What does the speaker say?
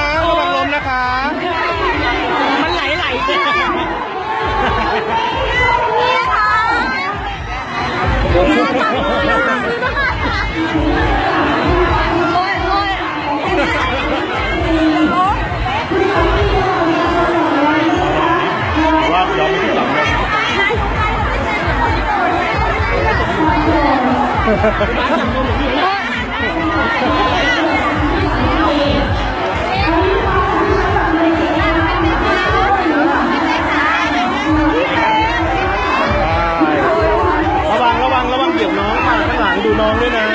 วังล้มนะระวังล้มนะคะ มันไหลไหลๆนี่ค่ะนี่จับมือนะคะนี่นะคะโอ้ยโอ้ยโอ้ยว่ายอมไม่ที่หลังเลยระวังระวังระวังเหยียบน้องค่ะข้างหลัง น้องด้วยนะ